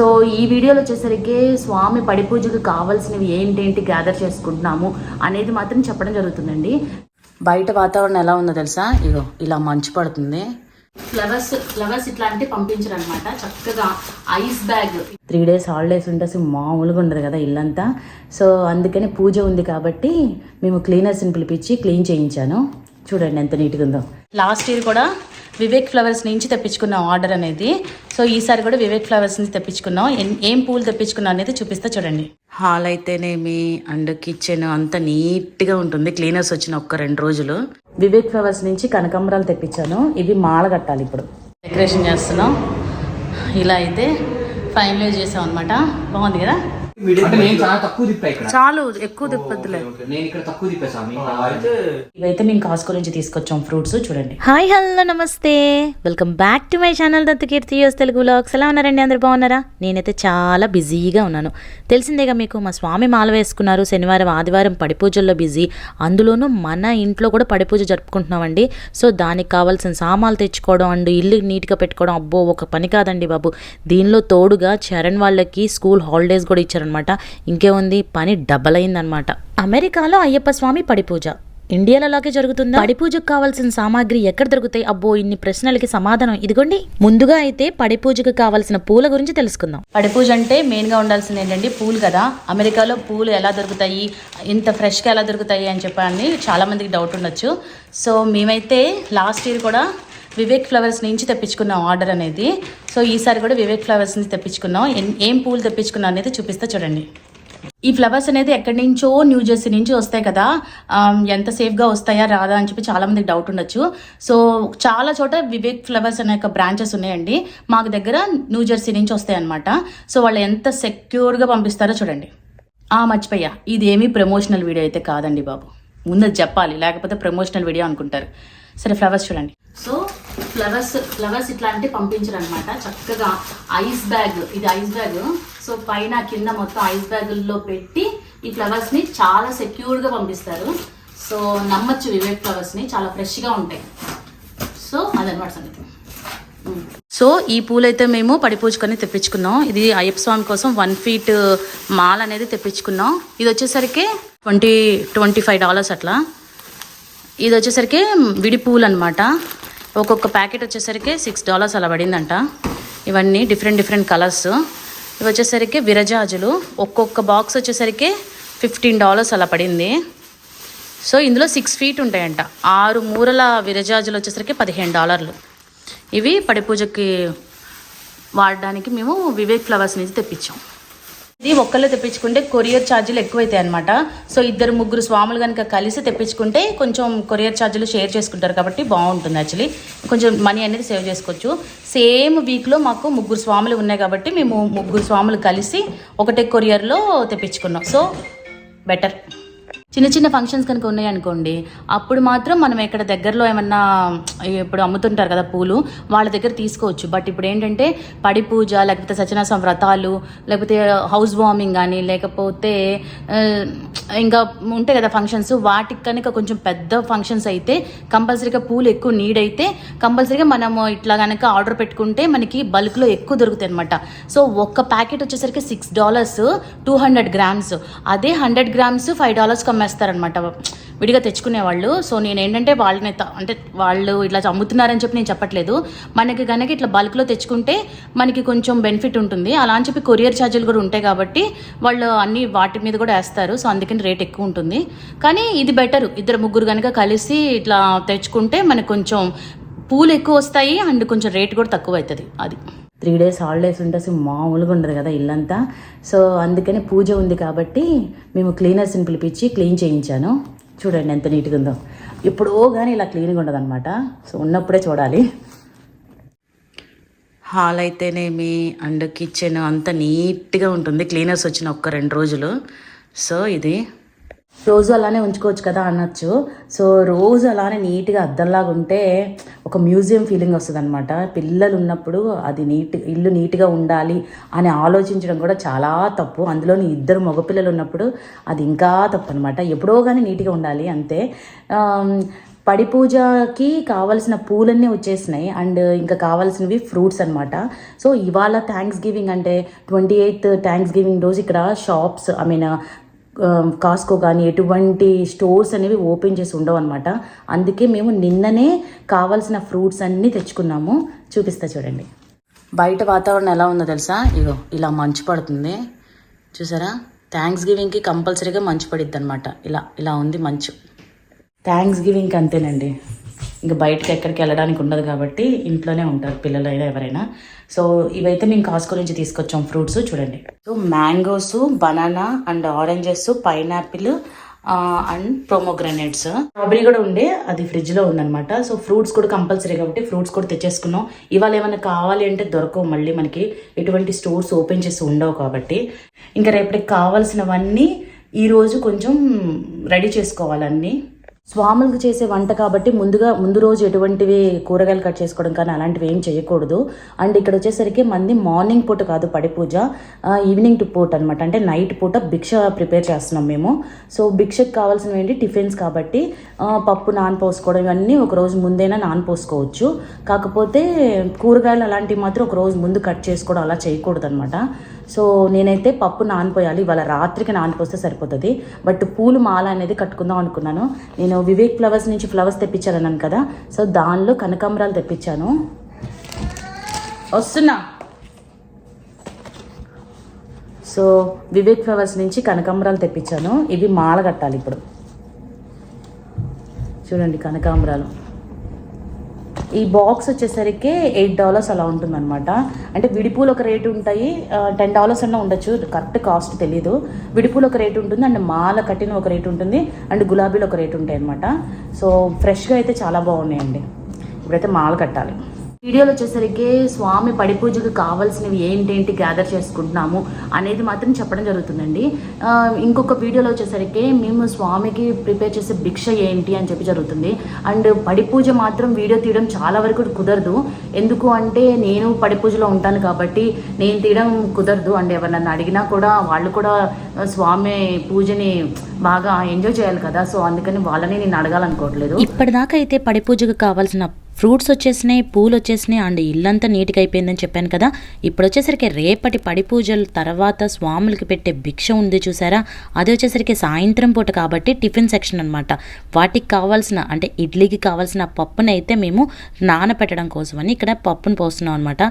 So ఈ వీడియోలో వచ్చేసరికి స్వామి పడి పూజకు కావాల్సినవి ఏంటేంటి గ్యాదర్ చేసుకుంటున్నాము అనేది మాత్రం చెప్పడం జరుగుతుందండి. బయట వాతావరణం ఎలా ఉందో తెలుసా? ఇగో ఇలా మంచు పడుతుంది. ఫ్లవర్స్ ఫ్లవర్స్ ఇట్లాంటి పంపించరు అనమాట చక్కగా ice bag three days holidays ఉంటే అసలు మామూలుగా ఉండదు కదా ఇల్లంతా. సో అందుకని పూజ ఉంది కాబట్టి మేము క్లీనర్స్ని పిలిపించి క్లీన్ చేయించాను. చూడండి ఎంత నీట్గా ఉందో. లాస్ట్ ఇయర్ కూడా వివేక్ ఫ్లవర్స్ నుంచి తెప్పించుకున్నాం ఆర్డర్ అనేది. సో ఈసారి కూడా వివేక్ ఫ్లవర్స్ నుంచి తెప్పించుకున్నాం. ఏం పూలు తెప్పించుకున్నాం అనేది చూపిస్తా చూడండి. హాల్ అయితేనేమి అండ్ కిచెన్ అంత నీట్గా ఉంటుంది. క్లీనర్స్ వచ్చిన ఒక్క రెండు రోజులు. వివేక్ ఫ్లవర్స్ నుంచి కనకాంబరాలు తెప్పించాను. ఇవి మాల కట్టాలి ఇప్పుడు. డెకరేషన్ చేస్తున్నాం. ఇలా అయితే ఫైనలైజ్ చేసాం అనమాట బాగుంది కదా? చాలా తక్కువ తిప్పా ఇక్కడ. చాలు ఎక్కువ తిప్పద్దులే. ఓకే, నేను ఇక్కడ తక్కువ తిప్పా స్వామి. అయితే ఇవైతే మేము కాస్కో నుంచి తీసుకొచ్చాం ఫ్రూట్స్ చూడండి. హాయ్ హలో నమస్తే. Welcome back to my channel Dattakeerthi యోస్ Telugu vlogs ఎలా ఉన్నారండి? అందరు బాగున్నారా? నేనైతే చాలా బిజీగా ఉన్నాను. తెలిసిందేగా మీకు మా స్వామి మాల వేసుకున్నారు శనివారం ఆదివారం పడి పూజల్లో బిజీ. అందులోనూ మన ఇంట్లో కూడా పడి పూజ జరుపుకుంటున్నామండి. సో దానికి కావాల్సిన సామాన్లు తెచ్చుకోవడం అండ్ ఇల్లు నీట్గా పెట్టుకోవడం అబ్బో ఒక పని కాదండి బాబు. దీనిలో తోడుగా చరణ్ వాళ్ళకి స్కూల్ హాలిడేస్ కూడా అనమాట ఇంకేముంది పని డబల్ అయిందనమాట అమెరికాలో అయ్యప్ప స్వామి పడి పూజ ఇండియాలో అలాగే జరుగుతుందా? పడి పూజకు కావాల్సిన సామాగ్రి ఎక్కడ దొరుకుతాయి? అబ్బో ఇన్ని ప్రశ్నలకి సమాధానం ఇదిగోండి. ముందుగా అయితే పడి పూజకు కావాల్సిన పూల గురించి తెలుసుకుందాం. పడి పూజ అంటే మెయిన్గా ఉండాల్సింది ఏంటంటే పూలు కదా. అమెరికాలో పూలు ఎలా దొరుకుతాయి? ఇంత ఫ్రెష్గా ఎలా దొరుకుతాయి అని చెప్పని చాలామందికి డౌట్ ఉండొచ్చు. సో మేమైతే లాస్ట్ ఇయర్ కూడా వివేక్ ఫ్లవర్స్ నుంచి తెప్పించుకున్నాం ఆర్డర్ అనేది. సో ఈసారి కూడా వివేక్ ఫ్లవర్స్ నుంచి తెప్పించుకున్నాం. ఎన్- ఏం పూలు తెప్పించుకున్నాం అనేది చూపిస్తా చూడండి. ఈ ఫ్లవర్స్ అనేది ఎక్కడి నుంచో న్యూ జెర్సీ నుంచి వస్తాయి కదా. ఎంత సేఫ్గా వస్తాయా రాదా అని చెప్పి చాలామందికి డౌట్ ఉండొచ్చు. సో చాలా చోట వివేక్ ఫ్లవర్స్ అనే యొక్క బ్రాంచెస్ ఉన్నాయండి. మాకు దగ్గర న్యూ జెర్సీ నుంచి వస్తాయి అనమాట సో వాళ్ళు ఎంత సెక్యూర్గా పంపిస్తారో చూడండి. ఆ మర్చిపోయా. ఇది ఏమీ ప్రమోషనల్ వీడియో అయితే కాదండి బాబు. ముందు చెప్పాలి లేకపోతే ప్రమోషనల్ వీడియో అనుకుంటారు. సరే ఫ్లవర్స్ చూడండి. సో ఫ్లవర్స్ ఫ్లవర్స్ ఇట్లాంటి పంపించరు అనమాట చక్కగా ఐస్ బ్యాగ్ ఇది ఐస్ బ్యాగ్. సో పైన కింద మొత్తం ఐస్ బ్యాగుల్లో పెట్టి ఈ ఫ్లవర్స్ని చాలా సెక్యూర్డ్గా పంపిస్తారు. సో నమ్మచ్చు వివేక్ ఫ్లవర్స్ని చాలా ఫ్రెష్గా ఉంటాయి. సో అదనమాట సంగతి. సో ఈ పూలైతే మేము పడిపూచుకొని తెప్పించుకున్నాం. ఇది అయ్యప్ప స్వామి కోసం వన్ ఫీట్ uh, మాల్ అనేది తెప్పించుకున్నాం. ఇది వచ్చేసరికి ట్వంటీ ట్వంటీ ఫైవ్ డాలర్స్ అట్లా. ఇది వచ్చేసరికి విడి పూలు అనమాట ఒక్కొక్క ప్యాకెట్ వచ్చేసరికి సిక్స్ డాలర్స్ అలా పడిందంట. ఇవన్నీ డిఫరెంట్ డిఫరెంట్ కలర్స్. ఇవి వచ్చేసరికి విరజాజులు. ఒక్కొక్క బాక్స్ వచ్చేసరికి ఫిఫ్టీన్ డాలర్స్ అలా పడింది. సో ఇందులో సిక్స్ ఫీట్ ఉంటాయంట. ఆరు మూరల విరజాజులు వచ్చేసరికి పదిహేను డాలర్లు. ఇవి పడి పూజకి వాడడానికి మేము వివేక్ ఫ్లవర్స్ నుంచి తెప్పించాం. ఇది ఒక్కళ్ళు తెప్పించుకుంటే కొరియర్ ఛార్జీలు ఎక్కువైతాయి అనమాట సో ఇద్దరు ముగ్గురు స్వాములు కనుక కలిసి తెప్పించుకుంటే కొంచెం కొరియర్ ఛార్జీలు షేర్ చేసుకుంటారు కాబట్టి బాగుంటుంది యాక్చువల్లీ. కొంచెం మనీ అనేది సేవ్ చేసుకోవచ్చు. సేమ్ వీక్లో మాకు ముగ్గురు స్వాములు ఉన్నాయి కాబట్టి మేము ముగ్గురు స్వాములు కలిసి ఒకటే కొరియర్లో తెప్పించుకున్నాం. So better. చిన్న చిన్న ఫంక్షన్స్ కనుక ఉన్నాయనుకోండి అప్పుడు మాత్రం మనం ఇక్కడ దగ్గరలో ఏమన్నా ఇప్పుడు అమ్ముతుంటారు కదా పూలు వాళ్ళ దగ్గర తీసుకోవచ్చు. బట్ ఇప్పుడు ఏంటంటే పడి పూజ లేకపోతే సత్యనాశం వ్రతాలు లేకపోతే హౌస్ వార్మింగ్ కానీ లేకపోతే ఇంకా ఉంటాయి కదా ఫంక్షన్స్ వాటికి కనుక కొంచెం పెద్ద ఫంక్షన్స్ అయితే కంపల్సరీగా పూలు ఎక్కువ నీడ్ అయితే కంపల్సరీగా మనము ఇట్లా కనుక ఆర్డర్ పెట్టుకుంటే మనకి బల్క్లో ఎక్కువ దొరుకుతాయి అనమాట సో ఒక్క ప్యాకెట్ వచ్చేసరికి six dollars two hundred grams అదే హండ్రెడ్ గ్రామ్స్ ఫైవ్ డాలర్స్ అమ్మేస్తారనమాట విడిగా తెచ్చుకునే వాళ్ళు సో నేను ఏంటంటే వాళ్ళని అంటే వాళ్ళు ఇట్లా అమ్ముతున్నారని చెప్పి నేను చెప్పట్లేదు. మనకి కనుక ఇట్లా బల్క్లో తెచ్చుకుంటే మనకి కొంచెం బెనిఫిట్ ఉంటుంది. అలా అని చెప్పి కొరియర్ ఛార్జీలు కూడా ఉంటాయి కాబట్టి వాళ్ళు అన్ని వాటి మీద కూడా వేస్తారు. సో అందుకని రేట్ ఎక్కువ ఉంటుంది. కానీ ఇది బెటర్. ఇద్దరు ముగ్గురు కనుక కలిసి ఇట్లా తెచ్చుకుంటే మనకు కొంచెం పూలు ఎక్కువ వస్తాయి. అండ్ కొంచెం రేట్ కూడా తక్కువ అవుతుంది. అది. త్రీ డేస్ హాలిడేస్ ఉంటే అసలు మామూలుగా ఉండదు కదా ఇల్లంతా. సో అందుకని పూజ ఉంది కాబట్టి మేము క్లీనర్స్ని పిలిపించి క్లీన్ చేయించాను. చూడండి ఎంత నీట్గా ఉందో. ఎప్పుడో కానీ ఇలా క్లీన్గా ఉండదన్నమాట. సో ఉన్నప్పుడే చూడాలి. హాల్ అయితేనేమి అండ్ కిచెన్ అంత నీట్గా ఉంటుంది. క్లీనర్స్ వచ్చిన ఒక్క రెండు రోజులు. సో ఇది రోజు అలానే ఉంచుకోవచ్చు కదా అనొచ్చు. సో రోజు అలానే నీట్గా అద్దంలాగా ఉంటే ఒక మ్యూజియం ఫీలింగ్ వస్తుంది అనమాట పిల్లలు ఉన్నప్పుడు అది నీట్ ఇల్లు నీట్గా ఉండాలి అని ఆలోచించడం కూడా చాలా తప్పు. అందులోని ఇద్దరు మగపిల్లలు ఉన్నప్పుడు అది ఇంకా తప్పు అనమాట ఎప్పుడో కానీ నీట్గా ఉండాలి అంతే. పడి పూజకి కావాల్సిన పూలన్నీ వచ్చేసినాయి. అండ్ ఇంకా కావాల్సినవి ఫ్రూట్స్ అనమాట సో ఇవాళ థ్యాంక్స్ గివింగ్ అంటే ట్వంటీ ఎయిత్ థ్యాంక్స్ గివింగ్ రోజు ఇక్కడ షాప్స్ ఐ మీన్ కాస్కో కానీ ఎటువంటి స్టోర్స్ అనేవి ఓపెన్ చేసి ఉండవు అనమాట అందుకే మేము నిన్ననే కావాల్సిన ఫ్రూట్స్ అన్నీ తెచ్చుకున్నాము. చూపిస్తా చూడండి. బయట వాతావరణం ఎలా ఉందో తెలుసా? ఇగో ఇలా మంచు పడుతుంది. చూసారా? థ్యాంక్స్ గివింగ్కి కంపల్సరీగా మంచు పడిద్ది అనమాట ఇలా ఇలా ఉంది మంచు. థ్యాంక్స్ గివింగ్కి అంతేనండి. ఇంకా బయటకి ఎక్కడికి వెళ్ళడానికి ఉండదు కాబట్టి ఇంట్లోనే ఉంటారు పిల్లలైనా ఎవరైనా. సో ఇవైతే మేము కాస్కో నుంచి తీసుకొచ్చాం ఫ్రూట్స్ చూడండి. So mangoes banana and oranges pineapple and pomegranates strawberry కూడా ఉండే అది ఫ్రిడ్జ్లో ఉందన్నమాట. సో ఫ్రూట్స్ కూడా కంపల్సరీ కాబట్టి ఫ్రూట్స్ కూడా తెచ్చేసుకున్నాం. ఇవాళ ఏమైనా కావాలి అంటే దొరకవు మళ్ళీ మనకి ఎటువంటి స్టోర్స్ ఓపెన్ చేసి ఉండవు కాబట్టి. ఇంకా రేపటికి కావాల్సినవన్నీ ఈరోజు కొంచెం రెడీ చేసుకోవాలన్నీ స్వాములకు చేసే వంట కాబట్టి ముందుగా ముందు రోజు ఎటువంటివి కూరగాయలు కట్ చేసుకోవడం కానీ అలాంటివి ఏం చేయకూడదు. అండ్ ఇక్కడ వచ్చేసరికి మంది మార్నింగ్ పూట కాదు పడి పూజ ఈవినింగ్ టు పూట అనమాట అంటే నైట్ పూట భిక్ష ప్రిపేర్ చేస్తున్నాం మేము. సో భిక్షకు కావాల్సినవి ఏంటి? టిఫిన్స్ కాబట్టి పప్పు నానపోసుకోవడం ఇవన్నీ ఒక రోజు ముందైనా నానపోసుకోవచ్చు కాకపోతే కూరగాయలు అలాంటివి మాత్రం ఒక రోజు ముందు కట్ చేసుకోవడం అలా చేయకూడదు అనమాట సో నేనైతే పప్పు నానిపోయాలి. ఇవాళ రాత్రికి నానిపోస్తే సరిపోతుంది. బట్ పూలు మాల అనేది కట్టుకుందాం అనుకున్నాను. నేను వివేక్ ఫ్లవర్స్ నుంచి ఫ్లవర్స్ తెప్పించాలన్నాను కదా. సో దానిలో కనకాంబరాలు తెప్పించాను. వస్తున్నా. సో వివేక్ ఫ్లవర్స్ నుంచి కనకాంబరాలు తెప్పించాను. ఇవి మాల కట్టాలి ఇప్పుడు. చూడండి కనకాంబరాలు. ఈ బాక్స్ వచ్చేసరికి ఎయిట్ డాలర్స్ అలా ఉంటుందన్నమాట. అంటే విడిపూలు ఒక రేటు ఉంటాయి టెన్ డాలర్స్ అన్న ఉండొచ్చు కరెక్ట్ కాస్ట్ తెలీదు. విడిపూలు ఒక రేటు ఉంటుంది అండ్ మాల కట్టిన ఒక రేటు ఉంటుంది అండ్ గులాబీలు ఒక రేటు ఉంటాయి అనమాట సో ఫ్రెష్గా అయితే చాలా బాగున్నాయండి. ఇప్పుడైతే మాల కట్టాలి. వీడియోలో వచ్చేసరికి స్వామి పడి పూజకు కావాల్సినవి ఏంటేంటి గ్యాదర్ చేసుకుంటున్నాము అనేది మాత్రం చెప్పడం జరుగుతుందండి. ఇంకొక వీడియోలో వచ్చేసరికి మేము స్వామికి ప్రిపేర్ చేసే భిక్ష ఏంటి అని చెప్పి జరుగుతుంది. అండ్ పడి పూజ మాత్రం వీడియో తీయడం చాలా వరకు కుదరదు. ఎందుకు అంటే నేను పడి పూజలో ఉంటాను కాబట్టి నేను తీయడం కుదరదు. అండ్ ఎవరన్నా అడిగినా కూడా వాళ్ళు కూడా స్వామి పూజని బాగా ఎంజాయ్ చేయాలి కదా. సో అందుకని వాళ్ళని నేను అడగాలనుకోవట్లేదు. ఇప్పటిదాకా అయితే పడి పూజకు కావాల్సిన ఫ్రూట్స్ వచ్చేసినాయి పూలు వచ్చేసినాయి అండ్ ఇల్లంతా నీట్గా అయిపోయిందని చెప్పాను కదా. ఇప్పుడు వచ్చేసరికి రేపటి పడి పూజల తర్వాత స్వాములకి పెట్టే భిక్ష ఉంది చూసారా? అది వచ్చేసరికి సాయంత్రం పూట కాబట్టి టిఫిన్ సెక్షన్ అనమాట వాటికి కావాల్సిన అంటే ఇడ్లీకి కావాల్సిన పప్పుని అయితే మేము నానబెట్టడం కోసమని ఇక్కడ పప్పును పోస్తున్నాం అనమాట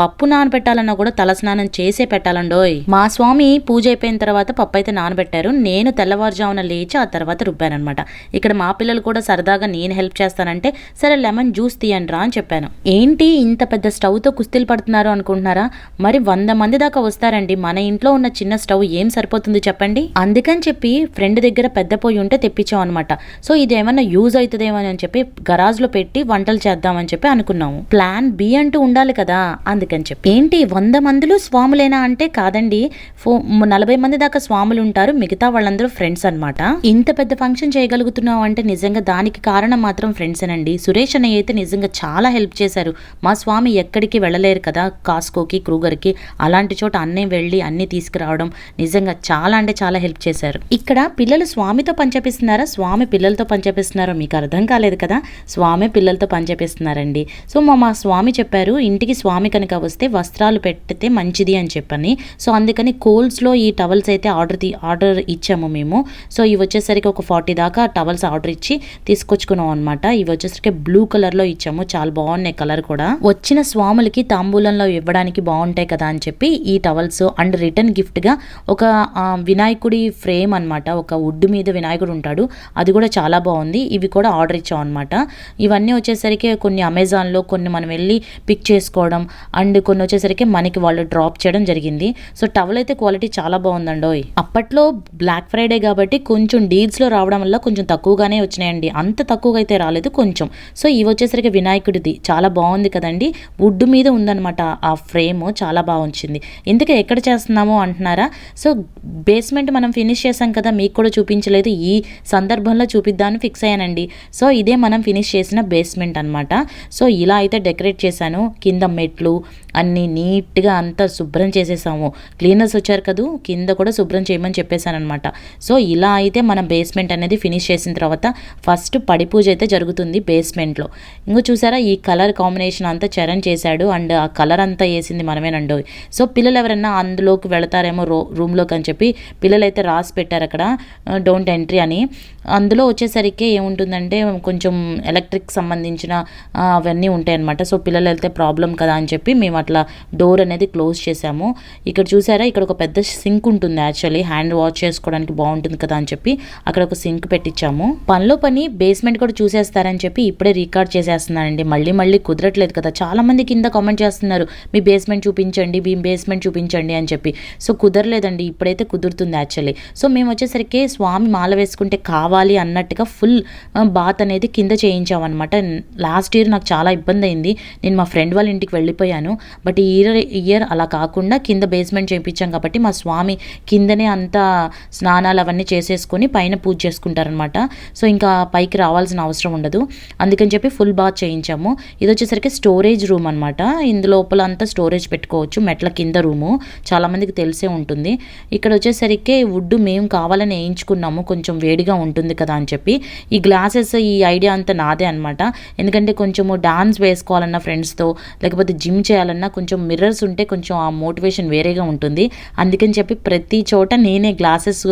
పప్పు నానబెట్టాలన్నా కూడా తలస్నానం చేసే పెట్టాలండోయ్ మా స్వామి పూజ అయిపోయిన తర్వాత పప్పు అయితే నానబెట్టారు. నేను తెల్లవారుజామున లేచి ఆ తర్వాత రుబ్బానమాట ఇక్కడ మా పిల్లలు కూడా సరదాగా నేను హెల్ప్ చేస్తానంటే సరే లెమన్ జ్యూస్ తీయండి రా అని చెప్పాను. ఏంటి ఇంత పెద్ద స్టవ్తో కుస్తీలు పడుతున్నారు అనుకుంటున్నారా? మరి వంద మంది దాకా వస్తారండి. మన ఇంట్లో ఉన్న చిన్న స్టవ్ ఏం సరిపోతుంది చెప్పండి? అందుకని చెప్పి ఫ్రెండ్ దగ్గర పెద్ద పొయ్యి ఉంటే తెప్పించాం అనమాట సో ఇది ఏమైనా యూజ్ అవుతుందేమో అని చెప్పి గరాజ్లో పెట్టి వంటలు చేద్దామని చెప్పి అనుకున్నాము. ప్లాన్ బి అంటూ ఉండాలి కదా అందుకని చెప్పి. ఏంటి వంద మందులు స్వాములేనా అంటే కాదండి. ఫో నలభై మంది దాకా స్వాములు ఉంటారు. మిగతా వాళ్ళందరూ ఫ్రెండ్స్ అన్నమాట. ఇంత పెద్ద ఫంక్షన్ చేయగలుగుతున్నావు అంటే నిజంగా దానికి కారణం మాత్రం ఫ్రెండ్స్ అండి సురేష్ అన్నయ్య అయితే నిజంగా చాలా హెల్ప్ చేశారు. మా స్వామి ఎక్కడికి వెళ్ళలేరు కదా కాస్కోకి క్రూగర్కి. అలాంటి చోట అన్నీ వెళ్ళి అన్నీ తీసుకురావడం నిజంగా చాలా అంటే చాలా హెల్ప్ చేశారు. ఇక్కడ పిల్లలు స్వామితో పనిచేపిస్తున్నారా స్వామి పిల్లలతో పనిచేపిస్తున్నారో మీకు అర్థం కాలేదు కదా? స్వామి పిల్లలతో పనిచేపిస్తున్నారండి సో మా మా స్వామి చెప్పారు ఇంటికి స్వామి కనుక వస్తే వస్త్రాలు పెట్టితే మంచిది అని చెప్పని. సో అందుకని కోల్స్లో ఈ టవల్స్ అయితే ఆర్డర్ తీ ఆర్డర్ ఇచ్చాము మేము. సో ఇవి వచ్చేసరికి ఒక ఫార్టీ దాకా టవల్స్ ఆర్డర్ ఇచ్చి తీసుకొచ్చుకున్నాం అనమాట ఇవి వచ్చేసరికి బ్లూ కలర్లో ఇచ్చాము. చాలా బాగున్నాయి కలర్ కూడా. వచ్చిన స్వాములకి తాంబూలంలో ఇవ్వడానికి బాగుంటాయి కదా అని చెప్పి ఈ టవల్స్ అండ్ రిటర్న్ గిఫ్ట్గా ఒక వినాయకుడి ఫ్రేమ్ అన్నమాట. ఒక వుడ్ మీద వినాయకుడు ఉంటాడు. అది కూడా చాలా బాగుంది. ఇవి కూడా ఆర్డర్ ఇచ్చాం అనమాట ఇవన్నీ వచ్చేసరికి కొన్ని అమెజాన్లో కొన్ని మనం వెళ్ళి పిక్ చేసుకోవడం అండ్ కొన్ని వచ్చేసరికి మనకి వాళ్ళు డ్రాప్ చేయడం జరిగింది. సో టవల్ అయితే క్వాలిటీ చాలా బాగుందండి అప్పట్లో బ్లాక్ ఫ్రైడే కాబట్టి కొంచెం డీల్స్లో రావడం వల్ల కొంచెం తక్కువగానే వచ్చినాయండి. అంత తక్కువగా అయితే రాలేదు కొంచెం. సో ఇవి వచ్చేసరికి వినాయకుడిది చాలా బాగుంది కదండి. వుడ్ మీద ఉందన్నమాట ఆ ఫ్రేమ్ చాలా బాగా వచ్చింది ఇందుకే ఎక్కడ చేస్తున్నాము అంటున్నారా? సో బేస్మెంట్ మనం ఫినిష్ చేసాం కదా మీకు కూడా చూపించలేదు. ఈ సందర్భంలో చూపిద్దామని ఫిక్స్ అయ్యానండి. సో ఇదే మనం ఫినిష్ చేసిన బేస్మెంట్ అనమాట సో ఇలా అయితే డెకరేట్ చేశాను. కింద మెట్లు అన్నీ నీట్గా అంతా శుభ్రం చేసేసాము. క్లీనర్స్ వచ్చారు కదూ కింద కూడా శుభ్రం చేయమని చెప్పేశానమాట సో ఇలా అయితే మనం బేస్మెంట్ అనేది ఫినిష్ చేసిన తర్వాత ఫస్ట్ పడి పూజ అయితే జరుగుతుంది బేస్మెంట్లో ఇంకో చూసారా ఈ కలర్ కాంబినేషన్ అంతా చరణ్ చేశాడు అండ్ ఆ కలర్ అంతా వేసింది మనమేనండి. సో పిల్లలు ఎవరైనా అందులోకి వెళతారేమో రో రూమ్లోకి అని చెప్పి పిల్లలు అయితే రాసి పెట్టారు అక్కడ డోంట్ ఎంట్రీ అని. అందులో వచ్చేసరికి ఏముంటుందంటే కొంచెం ఎలక్ట్రిక్ సంబంధించిన అవన్నీ ఉంటాయన్నమాట. సో పిల్లలు వెళ్తే ప్రాబ్లం కదా అని చెప్పి మేము అట్లా డోర్ అనేది క్లోజ్ చేసాము ఇక్కడ చూసారా ఇక్కడ ఒక పెద్ద సింక్ ఉంటుంది యాక్చువల్లీ హ్యాండ్ వాష్ చేసుకోవడానికి బాగుంటుంది కదా అని చెప్పి అక్కడ ఒక సింక్ పెట్టించాము. పనిలో పని బేస్మెంట్ కూడా చూసేస్తారని చెప్పి ఇప్పుడే రికార్డ్ చేస్తున్నానండి మళ్ళీ మళ్ళీ కుదరట్లేదు కదా. చాలామంది కింద కామెంట్ చేస్తున్నారు. మీ బేస్మెంట్ చూపించండి మీ బేస్మెంట్ చూపించండి అని చెప్పి. సో కుదరలేదండి. ఇప్పుడైతే కుదురుతుంది యాక్చువల్లీ సో మేము వచ్చేసరికి స్వామి మాల వేసుకుంటే కావాలి అన్నట్టుగా ఫుల్ బాత్ అనేది కింద చేయించామన్నమాట. లాస్ట్ ఇయర్ నాకు చాలా ఇబ్బంది అయింది. నేను మా ఫ్రెండ్ వాళ్ళ ఇంటికి వెళ్ళిపోయాను. బట్ ఈ ఇయర్ ఇయర్ అలా కాకుండా కింద బేస్మెంట్ చేయించాం కాబట్టి మా స్వామి కిందనే అంతా స్నానాలు అవన్నీ చేసేసుకొని పైన పూజ చేసుకుంటారనమాట సో ఇంకా పైకి రావాల్సిన అవసరం ఉండదు. అందుకని చెప్పి ఫుల్ బాత్ చేయించాము. ఇది వచ్చేసరికి స్టోరేజ్ రూమ్ అనమాట ఇందులోపల అంతా స్టోరేజ్ పెట్టుకోవచ్చు. మెట్ల కింద రూము. చాలామందికి తెలిసే ఉంటుంది. ఇక్కడ వచ్చేసరికి వుడ్ మేము కావాలని వేయించుకున్నాము. కొంచెం వేడిగా ఉంటుంది కదా అని చెప్పి. ఈ గ్లాసెస్ ఈ ఐడియా అంతా నాదే అనమాట ఎందుకంటే కొంచెము డాన్స్ వేసుకోవాలన్నా ఫ్రెండ్స్తో లేకపోతే జిమ్ చేయాలన్నా కొంచెం మిర్రర్స్ ఉంటే కొంచెం ఆ మోటివేషన్ వేరేగా ఉంటుంది. అందుకని చెప్పి ప్రతి చోట నేనే గ్లాసెస్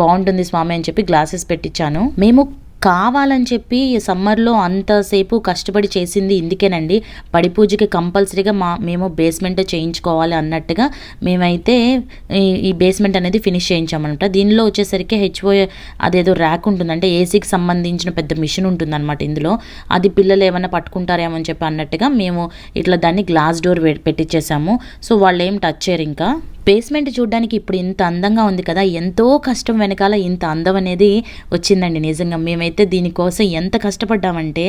బాగుంటుంది స్వామి అని చెప్పి గ్లాసెస్ పెట్టించాను. మేము కావాలని చెప్పి సమ్మర్లో అంతసేపు కష్టపడి చేసింది ఇందుకేనండి. పడి పూజకి కంపల్సరీగా మా మేము బేస్మెంట్ చేయించుకోవాలి అన్నట్టుగా మేమైతే ఈ- ఈ బేస్మెంట్ అనేది ఫినిష్ చేయించామన్నమాట. దీనిలో వచ్చేసరికి హెచ్ఓ అదేదో ర్యాక్ ఉంటుంది అంటే ఏసీకి సంబంధించిన పెద్ద మిషన్ ఉంటుంది అనమాట ఇందులో. అది పిల్లలు ఏమైనా పట్టుకుంటారేమో అని చెప్పి అన్నట్టుగా మేము ఇట్లా దాన్ని గ్లాస్ డోర్ పెట్టించేసాము సో వాళ్ళు ఏం టచ్ చేయరు ఇంకా. బేస్మెంట్ చూడడానికి ఇప్పుడు ఇంత అందంగా ఉంది కదా ఎంతో కష్టం వెనకాల ఇంత అందం అనేది వచ్చిందండి నిజంగా. మేమైతే దీనికోసం ఎంత కష్టపడ్డామంటే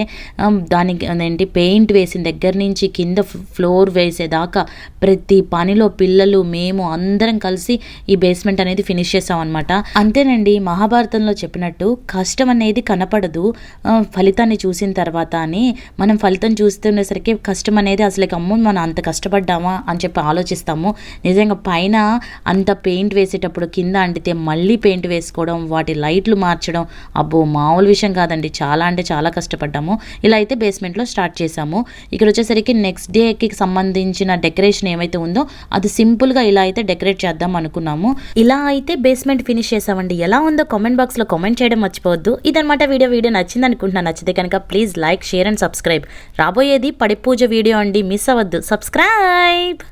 దానికి ఏంటి పెయింట్ వేసిన దగ్గర నుంచి కింద ఫ్లోర్ వేసేదాకా ప్రతి పనిలో పిల్లలు మేము అందరం కలిసి ఈ బేస్మెంట్ అనేది ఫినిష్ చేసామన్నమాట. అంతేనండి మహాభారతంలో చెప్పినట్టు కష్టం అనేది కనపడదు. ఫలితాన్ని చూసిన తర్వాత అని మనం ఫలితం చూస్తున్నసరికి కష్టం అనేది అసలు అమ్మో మనం అంత కష్టపడ్డామా అని చెప్పి ఆలోచిస్తాము. నిజంగా పైన అంత పెయింట్ వేసేటప్పుడు కింద అంటితే మళ్ళీ పెయింట్ వేసుకోవడం వాటి లైట్లు మార్చడం అబ్బో మామూలు విషయం కాదండి. చాలా అంటే చాలా కష్టపడ్డాము. ఇలా అయితే బేస్మెంట్లో స్టార్ట్ చేసాము ఇక్కడ వచ్చేసరికి నెక్స్ట్ డేకి సంబంధించిన డెకరేషన్ ఏమైతే ఉందో అది సింపుల్గా ఇలా అయితే డెకరేట్ చేద్దాం అనుకున్నాము. ఇలా అయితే బేస్మెంట్ ఫినిష్ చేసామండి ఎలా ఉందో కామెంట్ బాక్స్లో కామెంట్ చేయడం మర్చిపోవద్దు. ఇదనమాట వీడియో. వీడియో నచ్చింది అనుకుంటున్నాను నచ్చితే కనుక please like share and subscribe రాబోయేది పడి పూజ వీడియో అండి. మిస్ అవ్వద్దు. సబ్స్క్రైబ్